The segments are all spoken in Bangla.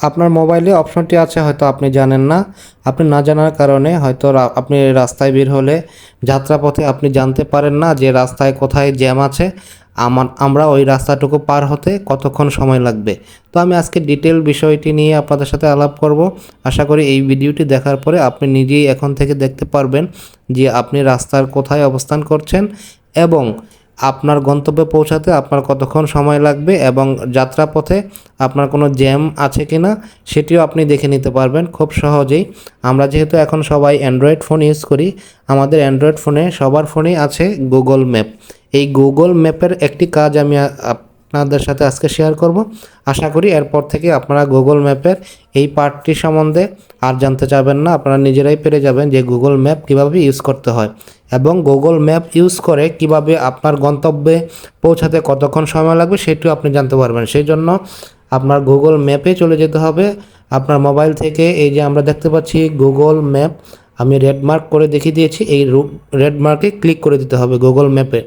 আপনার মোবাইলে অপশনটি আছে, হয়তো আপনি জানেন না। আপনি না জানার কারণে হয়তো আপনি রাস্তায় বের হলে যাত্রাপথে আপনি জানতে পারেন না যে রাস্তায় কোথায় জ্যাম আছে। আমার আমরা ওই রাস্তাটুকু পার হতে কতক্ষণ সময় লাগবে। তো আমি আজকে ডিটেল বিষয়টি নিয়ে আপনাদের সাথে আলাপ করব। আশা করি এই ভিডিওটি দেখার পরে আপনি নিজেই এখন থেকে দেখতে পারবেন যে আপনি রাস্তার কোথায় অবস্থান করছেন এবং আপনার গন্তব্যে পৌঁছাতে আপনার কতক্ষণ সময় লাগবে এবং যাত্রাপথে আপনার কোনো জ্যাম আছে কি না সেটিও আপনি দেখে নিতে পারবেন খুব সহজেই। আমরা যেহেতু এখন সবাই অ্যান্ড্রয়েড ফোন ইউজ করি, আমাদের অ্যান্ড্রয়েড ফোনে সবার ফোনেই আছে গুগল ম্যাপ এই গুগল ম্যাপের একটি কাজ আমি আপনাদের সাথে আজকে শেয়ার করব। আশা করি এরপর থেকে আপনারা গুগল ম্যাপের এই পার্টটি সম্বন্ধে আর জানতে চাবেন না, আপনারা নিজেরাই পেরে যাবেন যে গুগল ম্যাপ কীভাবে ইউজ করতে হয় এবং গুগল ম্যাপ ইউজ করে কীভাবে আপনার গন্তব্যে পৌঁছাতে কতক্ষণ সময় লাগবে সেটিও আপনি জানতে পারবেন। সেই জন্য আপনার গুগল ম্যাপে চলে যেতে হবে। আপনার মোবাইল থেকে এই যে আমরা দেখতে পাচ্ছি গুগল ম্যাপ আমি রেড মার্ক করে দেখিয়ে দিয়েছি, এই রেড মার্কে ক্লিক করে দিতে হবে গুগল ম্যাপে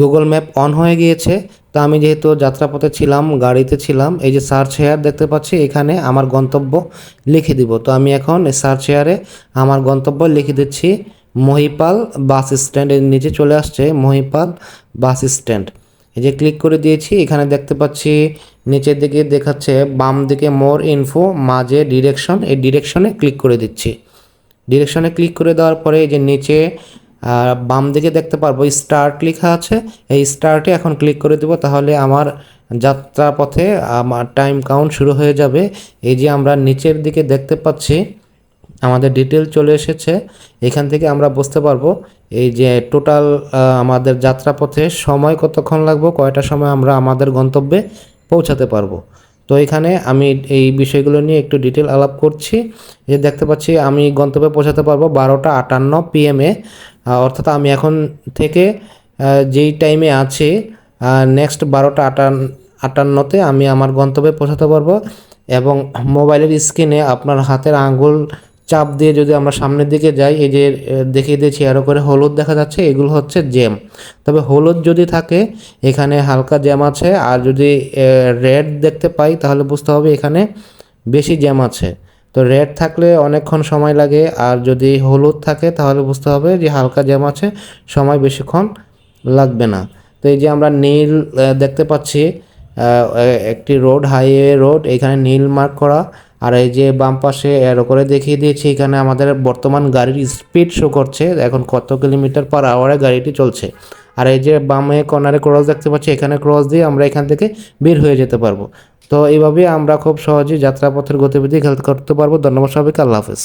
গুগল ম্যাপ অন হয়ে গিয়েছে, তো আমি যেহেতু যাত্রাপথে ছিলাম, গাড়িতে ছিলাম, এই যে সার্চ হেয়ার দেখতে পাচ্ছি, এখানে আমার গন্তব্য লিখে দিব। তো আমি এখন সার্চ হেয়ারে আমার গন্তব্য লিখে দিচ্ছি মহিপাল বাস স্ট্যান্ডের নিচে চলে আসছে মহিপাল বাস স্ট্যান্ড এই যে ক্লিক করে দিয়েছি, এখানে দেখতে পাচ্ছি, নিচের দিকে দেখাচ্ছে, বাম দিকে মোর ইনফো মাঝে ডিরেকশন এই ডিরেকশনে ক্লিক করে দিচ্ছি। ডিরেকশনে ক্লিক করে দেওয়ার পরে এই যে নিচে বাম দিকে দেখতে পারব স্টার্ট লেখা আছে। এই স্টার্টে এখন ক্লিক করে দেবো, তাহলে আমার যাত্রা পথে আমার টাইম কাউন্ট শুরু হয়ে যাবে। এই যে আমরা নিচের দিকে দেখতে পাচ্ছি, আমাদের ডিটেল চলে এসেছে। এখান থেকে আমরা বুঝতে পারব, এই যে টোটাল আমাদের যাত্রাপথে সময় কতক্ষণ লাগবে, কয়টা সময় আমরা আমাদের গন্তব্যে পৌঁছাতে পারব। তো এখানে আমি এই বিষয়গুলো নিয়ে একটু ডিটেল আলাপ করছি। যে দেখতে পাচ্ছি, আমি গন্তব্যে পৌঁছাতে পারব বারোটা আটান্ন পিএমে অর্থাৎ আমি এখন থেকে যেই টাইমে আছি নেক্সট বারোটা আটান, আটান্নতে আমি আমার গন্তব্যে পৌঁছাতে পারব এবং মোবাইলের স্ক্রিনে আপনার হাতের আঙ্গুল চাপ দিয়ে যদি আমরা সামনের দিকে যাই, এই যে দেখিয়ে দিয়েছি আরও করে হলুদ দেখা যাচ্ছে, এগুলো হচ্ছে জ্যাম তবে হলুদ যদি থাকে, এখানে হালকা জ্যাম আছে, আর যদি রেড দেখতে পাই, তাহলে বুঝতে হবে এখানে বেশি জ্যাম আছে। তো রেড থাকলে অনেকক্ষণ সময় লাগে, আর যদি হলুদ থাকে তাহলে বুঝতে হবে যে হালকা জ্যাম আছে, সময় বেশিক্ষণ লাগবে না। তো এই যে আমরা নীল দেখতে পাচ্ছি একটি রোড, হাইওয়ে রোড, এখানে নীল মার্ক করা, আর এই যে বাম পাশে এরো করে দেখিয়ে দিয়েছি, এখানে আমাদের বর্তমান গাড়ির স্পিড শো করছে, এখন কত কিলোমিটার পার আওয়ারে গাড়িটি চলছে। আর এই যে বামে কর্নারে ক্রস দেখতে পাচ্ছি, এখানে ক্রস দিয়ে আমরা এখান থেকে বের হয়ে যেতে পারব। তো এইভাবে আমরা খুব সহজেই যাত্রাপথের গতিবিধি খেয়াল করতে পারব। ধন্যবাদ সবাইকে আল্লাহ হাফেজ।